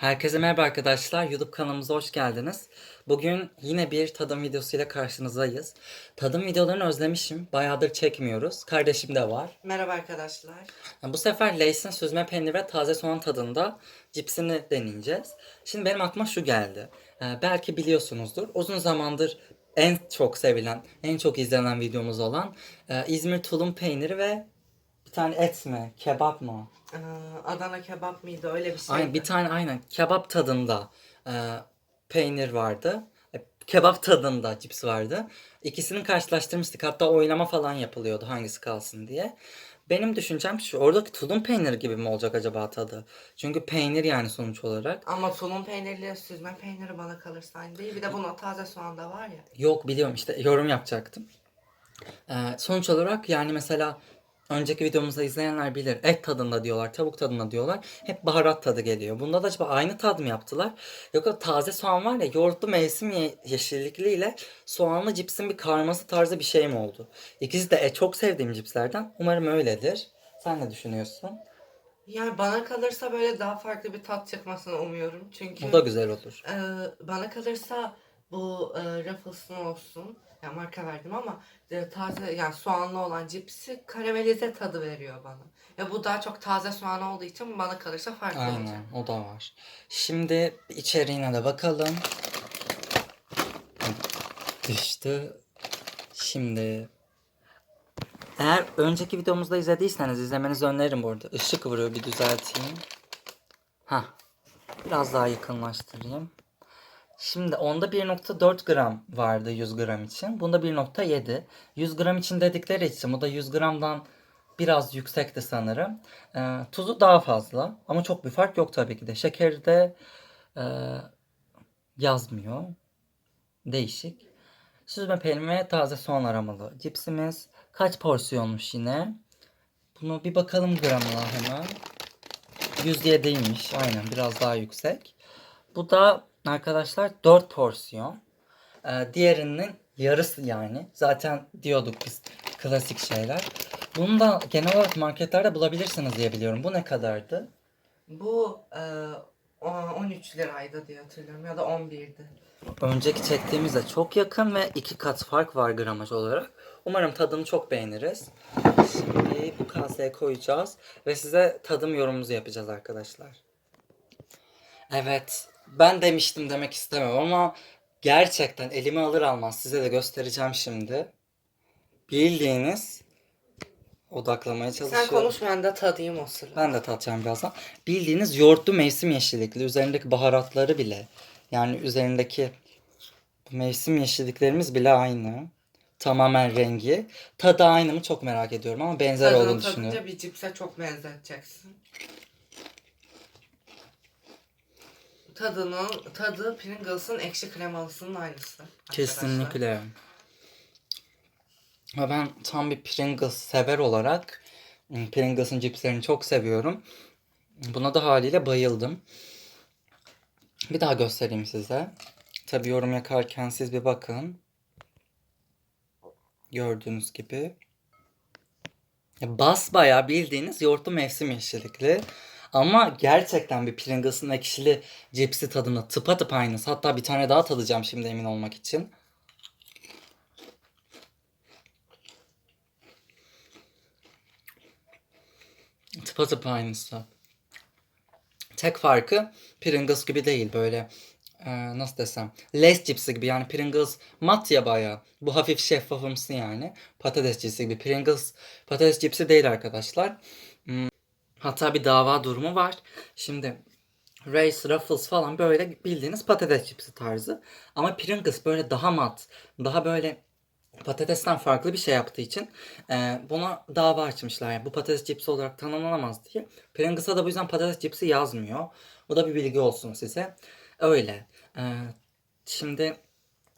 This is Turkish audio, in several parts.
Herkese merhaba arkadaşlar. YouTube kanalımıza hoş geldiniz. Bugün yine bir tadım videosuyla karşınızdayız. Tadım videolarını özlemişim. Bayağıdır çekmiyoruz. Kardeşim de var. Merhaba arkadaşlar. Bu sefer Lay's'in süzme peynir ve taze soğan tadında cipsini deneyeceğiz. Şimdi benim aklıma şu geldi. Ee, belki biliyorsunuzdur. Uzun zamandır en çok sevilen, en çok izlenen videomuz olan e, İzmir tulum peyniri ve bir tane et mi, kebap mı? Ee, Adana kebap mıydı öyle bir şey. Aynen bir tane aynen kebap tadında e, peynir vardı. E, kebap tadında cips vardı. İkisini karşılaştırmıştık. Hatta oylama falan yapılıyordu hangisi kalsın diye. Benim düşüncem şu. Oradaki tulum peyniri gibi mi olacak acaba tadı? Çünkü peynir yani sonuç olarak. Ama tulum peynirli süzme peyniri bana kalırsa aynı değil. Bir de bunun taze soğan da var ya. Yok biliyorum işte yorum yapacaktım. E, sonuç olarak yani mesela önceki videomuzda izleyenler bilir. Et tadında diyorlar, tavuk tadında diyorlar. Hep baharat tadı geliyor. Bunda da acaba aynı tad mı yaptılar? Yoksa taze soğan var ya yoğurtlu mevsim ye- yeşillikliyle soğanlı cipsin bir karması tarzı bir şey mi oldu? İkisi de e, çok sevdiğim cipslerden. Umarım öyledir. Sen ne düşünüyorsun? Yani bana kalırsa böyle daha farklı bir tat çıkmasını umuyorum. Çünkü O da güzel olur. e, bana kalırsa bu e, Ruffles'ın olsun. Ya marka verdim ama e, taze yani soğanlı olan cipsi karamelize tadı veriyor bana. Ya bu daha çok taze soğan olduğu için bana kalırsa farklı olacak. Aynen o da var. Şimdi içeriğine de bakalım. Düştü. Şimdi eğer önceki videomuzda izlediyseniz izlemenizi öneririm bu arada. Işık vuruyor bir düzelteyim. Ha. Biraz daha yakınlaştırayım. Şimdi onda 1.4 gram vardı 100 gram için. Bunda 1.7. 100 gram için dedikleri için bu da 100 gramdan biraz yüksekti sanırım. Ee, tuzu daha fazla ama çok bir fark yok tabii ki de. Şekeri de e, yazmıyor. Değişik. Süzme peynir taze soğan aromalı cipsimiz. Kaç porsiyonmuş yine? Bunu bir bakalım gramına hemen. 107'ymiş. Aynen biraz daha yüksek. Bu da arkadaşlar 4 porsiyon. Ee, diğerinin yarısı yani. Zaten diyorduk biz klasik şeyler. Bunu da genel olarak marketlerde bulabilirsiniz diye biliyorum. Bu ne kadardı? Bu e, o- 13 liraydı diye hatırlıyorum ya da 11'di. Önceki çektiğimizde çok yakın ve iki kat fark var gramaj olarak. Umarım tadını çok beğeniriz. Şimdi bu kaseye koyacağız ve size tadım yorumumuzu yapacağız arkadaşlar. Evet, ben demiştim demek istemem ama gerçekten elime alır almaz size de göstereceğim şimdi. Bildiğiniz odaklamaya çalışıyorum. Sen konuş ben de tadayım o sırada. Ben de tatacağım birazdan. Bildiğiniz yoğurtlu mevsim yeşillikli. Üzerindeki baharatları bile. Yani üzerindeki mevsim yeşilliklerimiz bile aynı. Tamamen rengi. Tadı aynı mı çok merak ediyorum ama benzer Tadını olduğunu tadınca düşünüyorum. bir cipse çok benzeteceksin. Tadının, tadı Pringles'ın ekşi kremalısının aynısı. Kesinlikle. Ve ben tam bir Pringles sever olarak ım, Pringles'ın cipslerini çok seviyorum. Buna da haliyle bayıldım. Bir daha göstereyim size. Tabi yorum yakarken siz bir bakın. Gördüğünüz gibi. Basbayağı bildiğiniz yoğurtlu mevsim yeşillikli. Ama gerçekten bir Pringles'ın ekşili cipsi tadına tıpatıp aynısı. Hatta bir tane daha tadacağım şimdi emin olmak için. Tıpatıp aynısı. Tek farkı Pringles gibi değil böyle e, nasıl desem Lay's cipsi gibi yani Pringles mat ya bayağı. Bu hafif şeffafımsı yani. Patates cipsi gibi. Pringles patates cipsi değil arkadaşlar. Hatta bir dava durumu var. Şimdi Race, Ruffles falan böyle bildiğiniz patates cipsi tarzı. Ama Pringles böyle daha mat, daha böyle patatesten farklı bir şey yaptığı için e, buna dava açmışlar. Yani bu patates cipsi olarak tanımlanamaz diye. Pringles'a da bu yüzden patates cipsi yazmıyor. Bu da bir bilgi olsun size. Öyle. E, şimdi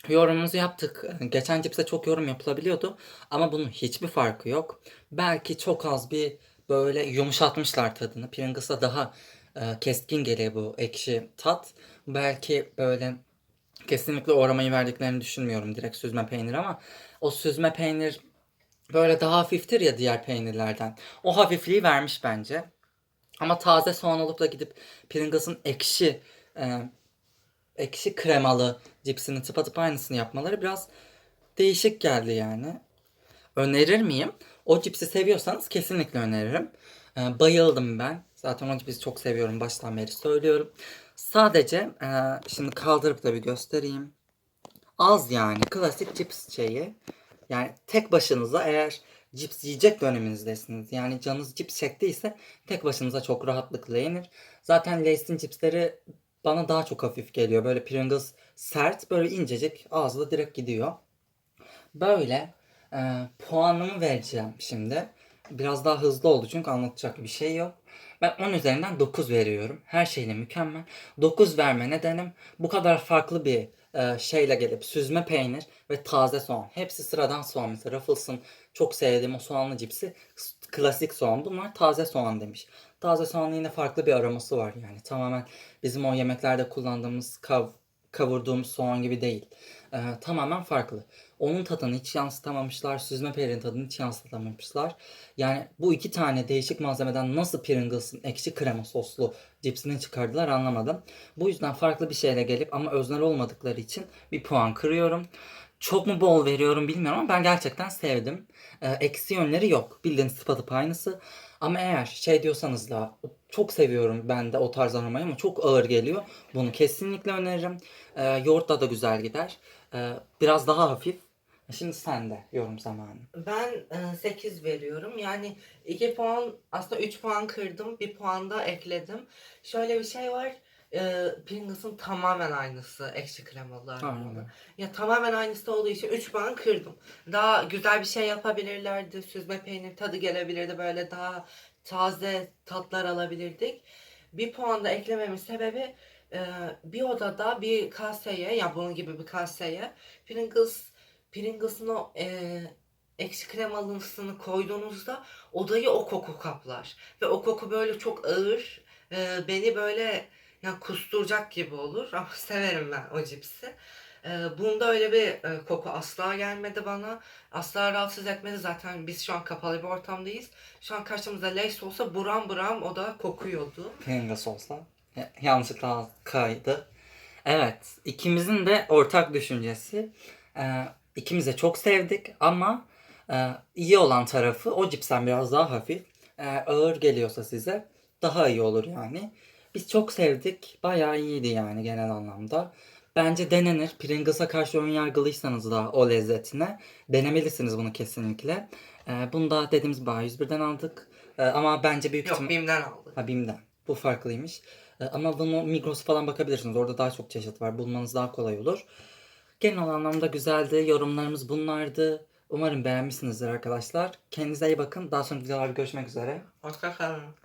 yorumumuzu yaptık. Geçen cipse çok yorum yapılabiliyordu. Ama bunun hiçbir farkı yok. Belki çok az bir böyle yumuşatmışlar tadını. Pringles'a daha e, keskin geliyor bu ekşi tat. Belki böyle Kesinlikle o aromayı verdiklerini düşünmüyorum direkt süzme peynir ama o süzme peynir böyle daha hafiftir ya diğer peynirlerden. O hafifliği vermiş bence. Ama taze soğan olup da gidip Pringles'ın ekşi e, ekşi kremalı cipsinin tıpatıp aynısını yapmaları biraz değişik geldi yani. Önerir miyim? O cipsi seviyorsanız kesinlikle öneririm. Ee, bayıldım ben. Zaten o cipsi çok seviyorum. Baştan beri söylüyorum. Sadece e, şimdi kaldırıp da bir göstereyim. Az yani. Klasik cips şeyi. Yani tek başınıza eğer cips yiyecek döneminizdesiniz. Yani canınız cips çektiyse tek başınıza çok rahatlıkla yenir. Zaten Lay's'in cipsleri bana daha çok hafif geliyor. Böyle Pringles sert, böyle incecik ağızda direkt gidiyor. Böyle e, puanımı vereceğim şimdi. Biraz daha hızlı oldu çünkü anlatacak bir şey yok. Ben 10 üzerinden 9 veriyorum. Her şeyle mükemmel. 9 verme nedenim bu kadar farklı bir e, şeyle gelip süzme peynir ve taze soğan. Hepsi sıradan soğan. Mesela Ruffles'ın çok sevdiğim o soğanlı cipsi klasik soğan. Bunlar taze soğan demiş. Taze soğanın yine farklı bir aroması var yani. Tamamen bizim o yemeklerde kullandığımız kav kavurduğumuz soğan gibi değil. Ee, tamamen farklı. Onun tadını hiç yansıtamamışlar. Süzme peynirin tadını hiç yansıtamamışlar. Yani bu iki tane değişik malzemeden nasıl Pringles'ın ekşi krema soslu cipsini çıkardılar anlamadım. Bu yüzden farklı bir şeyle gelip ama öznel olmadıkları için bir puan kırıyorum. Çok mu bol veriyorum bilmiyorum ama ben gerçekten sevdim. Ee, eksi yönleri yok. Bildiğiniz tıpatıp aynısı. Ama eğer şey diyorsanız da çok seviyorum ben de o tarz aromayı ama çok ağır geliyor. Bunu kesinlikle öneririm. Ee, yoğurtla da güzel gider. Ee, biraz daha hafif. Şimdi sen de yorum zamanı. Ben e, 8 veriyorum. Yani 2 puan aslında 3 puan kırdım. 1 puan da ekledim. Şöyle bir şey var. E, Pringles'ın tamamen aynısı ekşi kremalı aromalı. Ya tamamen aynısı olduğu için 3 puan kırdım. Daha güzel bir şey yapabilirlerdi. Süzme peynir tadı gelebilirdi. Böyle daha taze tatlar alabilirdik. Bir puan da eklememin sebebi bir odada bir kaseye ya bunun gibi bir kaseye Pringles Pringles'ın o e, ekşi kremalısını koyduğunuzda odayı o koku kaplar. Ve o koku böyle çok ağır. e, beni böyle ya kusturacak gibi olur. Ama severim ben o cipsi. E, bunda öyle bir e, koku asla gelmedi bana. Asla rahatsız etmedi. Zaten biz şu an kapalı bir ortamdayız. Şu an karşımızda Lay's olsa buram buram o da kokuyordu. Pringles olsa. Ya- Yanlışlıkla kaydı. Evet. ikimizin de ortak düşüncesi. Ee, ikimiz de çok sevdik ama e, iyi olan tarafı o cipsen biraz daha hafif. Eğer ağır geliyorsa size daha iyi olur yani. Biz çok sevdik. Bayağı iyiydi yani genel anlamda. Bence denenir. Pringles'a karşı ön yargılıysanız da o lezzetine denemelisiniz bunu kesinlikle. Ee, bunu da dediğimiz gibi A101'den aldık. Ee, ama bence büyük Yok ihtim- Bim'den aldım. Ha BİM'den. Bu farklıymış. Ee, Ama bunu Migros falan bakabilirsiniz. Orada daha çok çeşit var. Bulmanız daha kolay olur. Genel anlamda güzeldi. Yorumlarımız bunlardı. Umarım beğenmişsinizdir arkadaşlar. Kendinize iyi bakın. Daha sonra videolarda görüşmek üzere. Hoşça kalın.